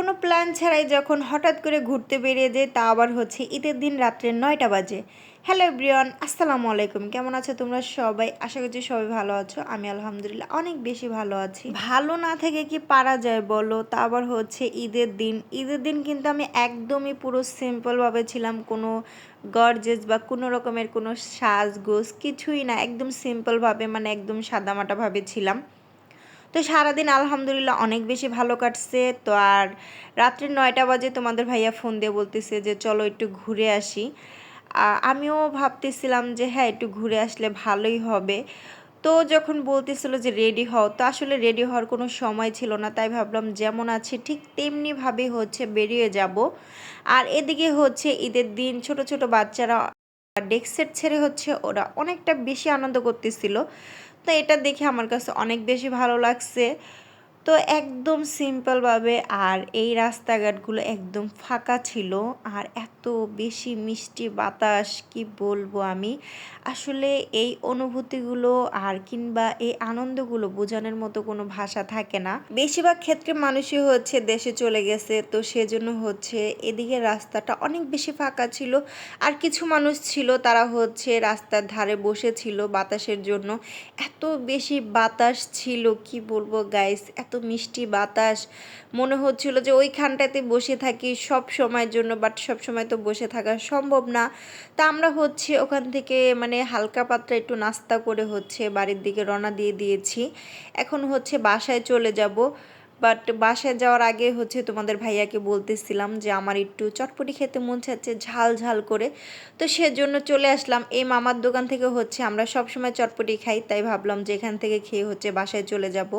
কোনো প্ল্যান ছাড়াই যখন হঠাৎ করে ঘুরতে বেরিয়ে যায়, তা আবার হচ্ছে ঈদের দিন রাত্রে নয়টা বাজে। হ্যালো ব্রিয়ন আসসালামু আলাইকুম। কেমন আছো তোমরা সবাই? আশা করছি সবাই ভালো আছো। আমি আলহামদুলিল্লাহ অনেক বেশি ভালো আছি। ভালো না থেকে কি পারা যায় বলো? তা আবার হচ্ছে ঈদের দিন। ঈদের দিন কিন্তু আমি একদমই পুরো সিম্পলভাবে ছিলাম। কোনো গর্জেস বা কোনো রকমের কোনো সাজগোজ কিছুই না। একদম সিম্পলভাবে মানে একদম সাদামাটাভাবে ছিলাম। তো সারাদিন আলহামদুলিল্লাহ অনেক বেশি ভালো কাটছে। তো আর রাত্রি নয়টা বাজে তোমাদের ভাইয়া ফোন দিয়ে বলতেছে যে, চলো একটু ঘুরে আসি। আমিও ভাবতেছিলাম যে হ্যাঁ একটু ঘুরে আসলে ভালোই হবে। তো যখন বলতেছিল যে, রেডি হও, তো আসলে রেডি হওয়ার কোনো সময় ছিল না। তাই ভাবলাম যেমন আছে ঠিক তেমনিভাবে হচ্ছে বেরিয়ে যাব। আর এদিকে হচ্ছে ঈদের দিন, ছোট ছোট বাচ্চারা ডেস্ক ছেড়ে হচ্ছে ওরা অনেকটা বেশি আনন্দ করতেছিল। এটা দেখে আমার কাছে অনেক বেশি ভালো লাগছে। তো একদম সিম্পলভাবে আর এই রাস্তাঘাটগুলো একদম ফাঁকা ছিল। আর এত বেশি মিষ্টি বাতাস, কি বলব আমি? আসলে এই অনুভূতিগুলো আর কিংবা এই আনন্দগুলো বোঝানোর মতো কোনো ভাষা থাকে না। বেশিরভাগ ক্ষেত্রে মানুষই হচ্ছে দেশে চলে গেছে, তো সেজন্য হচ্ছে এদিকে রাস্তাটা অনেক বেশি ফাঁকা ছিল। আর কিছু মানুষ ছিল, তারা হচ্ছে রাস্তার ধারে বসেছিল বাতাসের জন্য। এত বেশি বাতাস ছিল, কি বলব গাইস এত মিষ্টি বাতাস। মনে হচ্ছিল যে ওইখানটাতে বসে থাকি সব সময়ের জন্য বাট সব সময় তো বসে থাকা সম্ভব না। তা আমরা হচ্ছে ওখান থেকে মানে হালকা পাত্রা একটু নাস্তা করে হচ্ছে বাড়ির দিকে রওনা দিয়ে দিয়েছি। এখন হচ্ছে বাসায় চলে যাব। বাট বাসায় যাওয়ার আগে হচ্ছে তোমাদের ভাইয়াকে বলতেছিলাম যে আমার একটু চটপটি খেতে মন চাচ্ছে ঝাল ঝাল করে। তো সেজন্য চলে আসলাম। এই মামার দোকান থেকে হচ্ছে আমরা সব সময় চটপটি খাই, তাই ভাবলাম যে এখান থেকে খেয়ে হচ্ছে বাসায় চলে যাব।